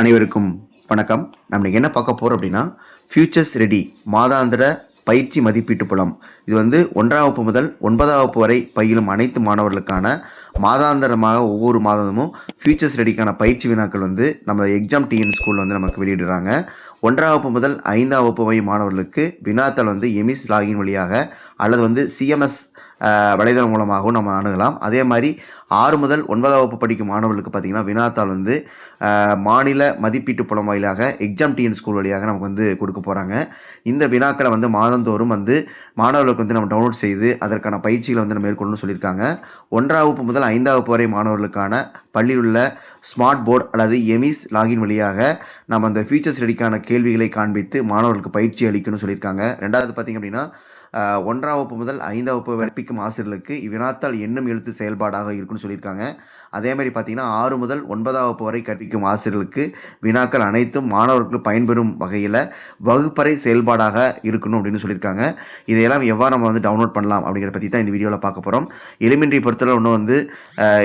அனைவருக்கும் வணக்கம். நம்ம என்ன பார்க்க போகிறோம் அப்படின்னா ஃபியூச்சர்ஸ் ரெடி மாதாந்திர பயிற்சி மதிப்பீட்டு புலம். இது வந்து ஒன்றாம் வகுப்பு முதல் ஒன்பதாம் வகுப்பு வரை பயிலும் அனைத்து மாணவர்களுக்கான மாதாந்திரமாக ஒவ்வொரு மாதமும் ஃபியூச்சர்ஸ் ரெடிக்கான பயிற்சி வினாக்கள் வந்து நம்ம எக்ஸாம் டிஎன் ஸ்கூலில் வந்து நமக்கு வெளியிடுறாங்க. ஒன்றாம் வகுப்பு முதல் ஐந்தாம் வகுப்பு வரை மாணவர்களுக்கு வினாத்தாள் வந்து எமிஸ் லாகின் வழியாக அல்லது வந்து சிஎம்எஸ் வலைதளம் மூலமாகவும் நம்ம அணுகலாம். அதே மாதிரி ஆறு முதல் ஒன்பதாம் வகுப்பு படிக்கும் மாணவர்களுக்கு பார்த்திங்கன்னா வினாத்தாள் வந்து மாநில மதிப்பீட்டு புலம் வாயிலாக எக்ஸாம் டிஎன் ஸ்கூல் வழியாக நமக்கு வந்து கொடுக்க போகிறாங்க இந்த வினாக்களை வந்து மாதந்தோறும் வந்து மாணவர்களுக்கு வந்து நம்ம டவுன்லோட் செய்து அதற்கான பயிற்சிகளை வந்து நம்ம மேற்கொள்ளணும்னு சொல்லியிருக்காங்க. ஒன்றாம் வகுப்பு முதல் ஐந்தாம் வகுப்பு வரை மாணவர்களுக்கான பள்ளியில் உள்ள ஸ்மார்ட் போர்டு அல்லது எமிஸ் லாகின் வழியாக நம்ம அந்த ஃபியூச்சர் ஸ்டடிக்கான கேள்விகளை காண்பித்து மாணவர்களுக்கு பயிற்சி அளிக்கணும்னு சொல்லியிருக்காங்க. ரெண்டாவது பார்த்திங்க அப்படின்னா ஒன்றாம் வகுப்பு முதல் ஐந்தாம் வகுப்பு கற்பிக்கும் ஆசிரியர்களுக்கு இவ்வினாத்தால் எண்ணும் எழுத்து செயல்பாடாக இருக்கும் அப்படின்னு சொல்லியிருக்காங்க. அதே மாதிரி பார்த்தீங்கன்னா ஆறு முதல் ஒன்பதாம் வகுப்பு வரை கற்பிக்கும் ஆசிரியர்களுக்கு வினாக்கள் அனைத்தும் மாணவர்களுக்கு பயன்பெறும் வகையில் வகுப்பறை செயல்பாடாக இருக்கணும் அப்படின்னு சொல்லியிருக்காங்க. இதையெல்லாம் எவ்வாறு நம்ம வந்து டவுன்லோட் பண்ணலாம் அப்படிங்கிறத பற்றி தான் இந்த வீடியோவில் பார்க்க போகிறோம் எலிமெண்ட்ரி பொறுத்தவரை ஒன்று வந்து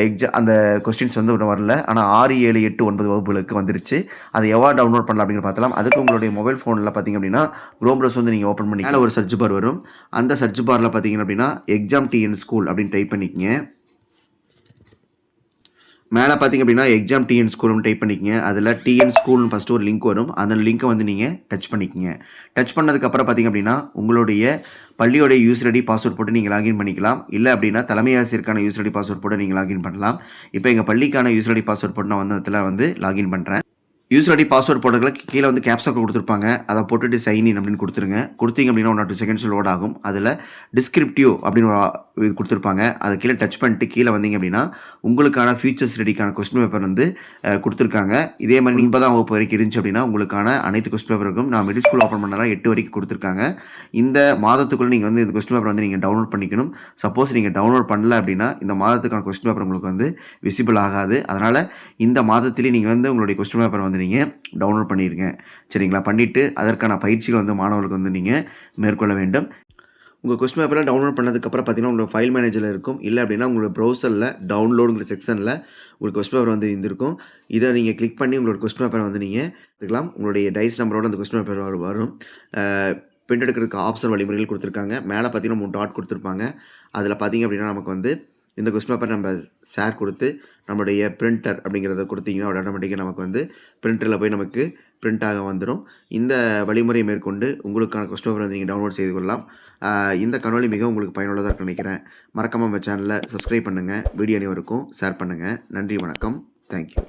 எக்ஸா அந்த கொஸ்டின்ஸ் வந்து ஒன்றும் வரல. ஆனால் ஆறு ஏழு எட்டு ஒன்பது வகுப்புகளுக்கு வந்துருச்சு. அதை எவ்வாறு டவுன்லோட் பண்ணலாம் அப்படிங்கிற பார்த்தலாம். அதுக்கு உங்களுடைய மொபைல் ஃபோனில் பார்த்தீங்க அப்படின்னா க்ரோம் ப்ரௌஸ் வந்து நீங்கள் ஓப்பன் பண்ணி ஒரு சர்ச் பார் வரும். அந்த சர்ச் பாரில் பார்த்தீங்க அப்படின்னா எக்ஸாம் டிஎன் ஸ்கூல் அப்படின்னு டைப் பண்ணிக்கங்க. மேலே பார்த்தீங்க அப்படின்னா எக்ஸாம் டிஎன் ஸ்கூல்னு டைப் பண்ணிக்கங்க. அதில் டிஎன் ஸ்கூல்னு ஃபஸ்ட்டு ஒரு லிங்க் வரும். அந்த லிங்க்கை வந்து நீங்கள் டச் பண்ணிக்கங்க. டச் பண்ணதுக்கப்புறம் பார்த்தீங்க அப்படின்னா உங்களுடைய பள்ளியோடைய யூஸ் ரெடி பாஸ்வேர்ட் போட்டு நீங்கள் லாகின் பண்ணிக்கலாம். இல்லை அப்படின்னா தலைமை ஆசிரியருக்கான யூஸ் ரெடி பாஸ்வேர்ட் போட்டு நீங்கள் லாகின் பண்ணலாம். இப்போ எங்கள் பள்ளிக்கான யூஸ் ரெடி பாஸ்வேர்ட் போட்டு நான் வந்து அதில் வந்து லாகின் பண்ணுறேன் யூஸ் ஐடி பாஸ்வேர்ட் போடுறதுல கீழே வந்து கேப்சாக்கு கொடுத்துருப்பாங்க. அதை போட்டுட்டு சைன் இன் அப்படின்னு கொடுத்துருங்க. கொடுத்தீங்க அப்படின்னா ஒன் டூ செகண்ட்ஸ் லோட் ஆகும். அதில் டிஸ்கிரிப்டிவ் அப்படின்னு ஒரு இது கொடுத்துருப்பாங்க. அதை கீழே டச் பண்ணிட்டு கீழே வந்தீங்க அப்படின்னா உங்களுக்கான ஃபியூச்சர்ஸ் ரெடிக்கான கொஸ்டின் பேப்பர் வந்து கொடுத்துருக்காங்க. இதே மாதிரி நீங்கள் தான் வகுப்பு வரைக்கும் இருந்துச்சு அப்படின்னா உங்களுக்கான அனைத்து கொஸ்டின் பேப்பருக்கும் நான் மிடில் ஸ்கூல் ஓப்பன் பண்ணலாம் எட்டு வரைக்கும் கொடுத்துருக்காங்க. இந்த மாதத்துக்குள்ளே நீங்கள் வந்து இந்த கொஸ்டின் பேப்பர் வந்து நீங்கள் டவுன்லோட் பண்ணிக்கணும். சப்போஸ் நீங்கள் டவுன்லோட் பண்ணல அப்படின்னா இந்த மாதத்துக்கான கொஸ்டின் பேப்பர் உங்களுக்கு வந்து விசிபிள் ஆகாது. அதனால் இந்த மாதத்துலேயே நீங்கள் வந்து உங்களுடைய கொஸ்டின் பேப்பர் வந்து நீங்கள் டவுன்லோட் பண்ணிடுங்க சரிங்களா? பண்ணிவிட்டு அதற்கான பயிற்சிகள் வந்து மாணவர்களுக்கு வந்து நீங்கள் மேற்கொள்ள வேண்டும். உங்கள் கொஸ்டின் பேப்பரில் டவுன்லோட் பண்ணதுக்கப்புறம் பார்த்தீங்கன்னா உங்களோட ஃபைல் மேனேஜரில் இருக்கும். இல்லை அப்படின்னா உங்களோட ப்ரௌசரில் டவுன்லோடுங்கிற செக்ஷனில் உங்களுக்கு கொஸ்டின் பேப்பர் வந்து இருந்திருக்கும். இதை நீங்கள் கிளிக் பண்ணி உங்களோட கொஸ்டின் பேப்பரை வந்து நீங்கள் எடுத்துக்கலாம். உங்களுடைய டைஸ் நம்பரோட அந்த கொஸ்டின் பேப்பர் வரும். பிரிண்ட் எடுக்கிறதுக்கு ஆப்ஷன் வழிமுறைகள் கொடுத்துருக்காங்க. மேலே பார்த்தீங்கன்னா மூணு டாட் கொடுத்துருப்பாங்க. அதில் பார்த்தீங்க அப்படின்னா நமக்கு வந்து இந்த கொஸ்டின் பேப்பர் நம்ம ஷேர் கொடுத்து நம்மளுடைய பிரிண்டர் அப்படிங்கிறத கொடுத்தீங்கன்னா ஆட்டோமேட்டிக்காக நமக்கு வந்து பிரிண்டரில் போய் நமக்கு பிரிண்ட் ஆக வந்துடும் இந்த வழிமுறையை மேற்கொண்டு உங்களுக்கான கொஸ்டின் பேப்பர் வந்து நீங்கள் டவுன்லோட் செய்து கொள்ளலாம். இந்த கனொலி மிக உங்களுக்கு பயனுள்ளதாக நினைக்கிறேன். மறக்காமல் நம்ம சேனலை சப்ஸ்கிரைப் பண்ணுங்கள் வீடியோ அனைவருக்கும் ஷேர் பண்ணுங்கள் நன்றி வணக்கம். தேங்க்யூ